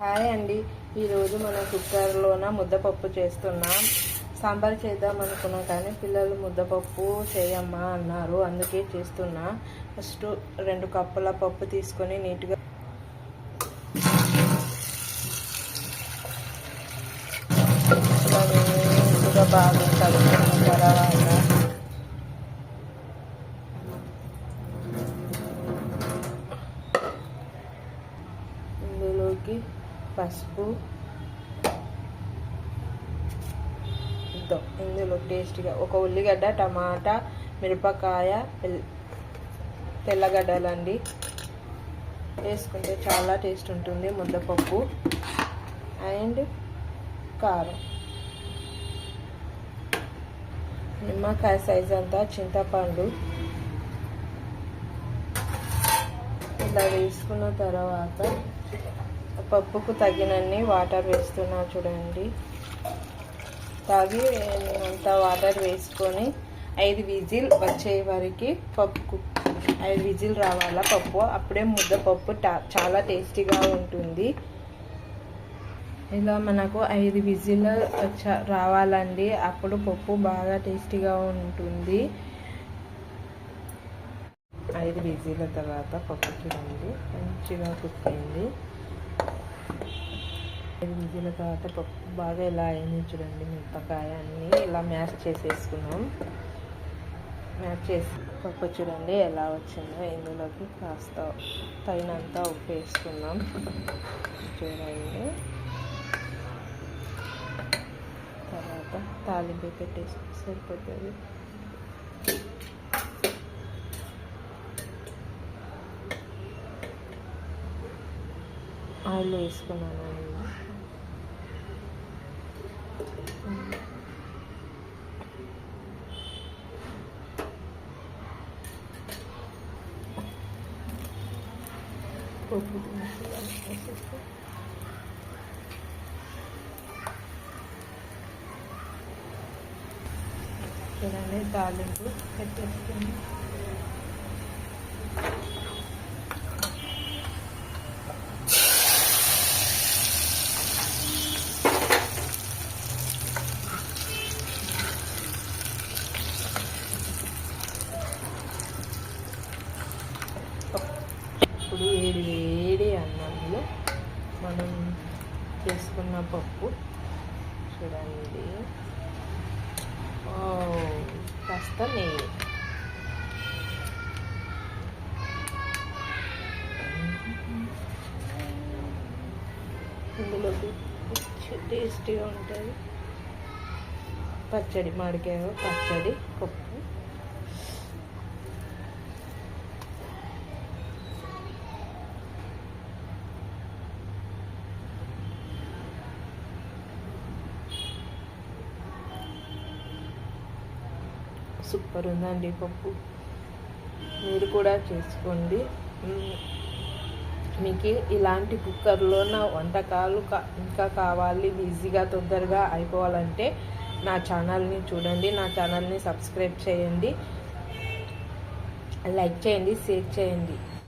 Hi అండి. ఈరోజు మనం కుక్కర్లోన ముద్దపప్పు చేస్తున్నాం. సాంబార్ చేద్దాం అనుకున్నాం కానీ పిల్లలు ముద్దపప్పు చేయమ్మా అన్నారు. అందుకే చేస్తున్నా. ఫస్ట్ రెండు కప్పుల పప్పు తీసుకొని నీట్గా బాగా కలుపుకున్న తర్వాత ఇందులోకి పసుపు. ఇద్దాం ఇందులో టేస్ట్గా ఒక ఉల్లిగడ్డ టమాటా మిరపకాయ తెల్లగడ్డలండి. వేసుకుంటే చాలా టేస్ట్ ఉంటుంది ముద్దపప్పు అండ్ కారం. నిమ్మకాయ సైజ్ అంతా చింతపండు. ఇలా వేసుకున్న తర్వాత పప్పుకు తగినన్ని వాటర్ వేస్తున్నా చూడండి. తాగి అంత వాటర్ వేసుకొని ఐదు విజిల్ వచ్చే వరకు పప్పు ఐదు విజిల్ రావాలా పప్పు? అప్పుడే ముద్దపప్పు టా- చాలా టేస్టీగా ఉంటుంది. ఇలా మనకు ఐదు విజిల్ వచ్చ- రావాలండి. అప్పుడు పప్పు బాగా టేస్టీగా ఉంటుంది. ఐదు విజిల తర్వాత పప్పు చూడండి మంచిగా కుక్ అయింది ఐదు విజిల తర్వాత పప్పు బాగా ఇలా అయింది చూడండి మిరపకాయ అన్నీ ఇలా మ్యాష్ చేసేసుకున్నాం. మ్యాష్ చేసి పప్పు చూడండి ఎలా వచ్చిందో ఇందులోకి కాస్త తగినంత ఉప్పు వేసుకున్నాం. చూడండి. తర్వాత తాలింపు పెట్టేసుకుని సరిపోతుంది. ఆయిల్ వేసుకున్నాను చూడండి తాలింపు పెట్టేసుకుని ఇప్పుడు వేడి వేడి అన్నంలో మనం చేసుకున్న పప్పు. చూడండి. కాస్త నెయ్యి. ఇందులోకి టేస్టీగా ఉంటుంది. పచ్చడి మామిడికాయ పచ్చడి పప్పు. సూపర్ ఉందండి పప్పు. మీరు కూడా చేసుకోండి. మీకు ఇలాంటి కుక్కర్లో నా వంటకాలు కా ఇంకా కావాలి ఈజీగా తొందరగా అయిపోవాలంటే నా ఛానల్ని చూడండి నా ఛానల్ని సబ్స్క్రైబ్ చేయండి. లైక్ చేయండి షేర్ చేయండి.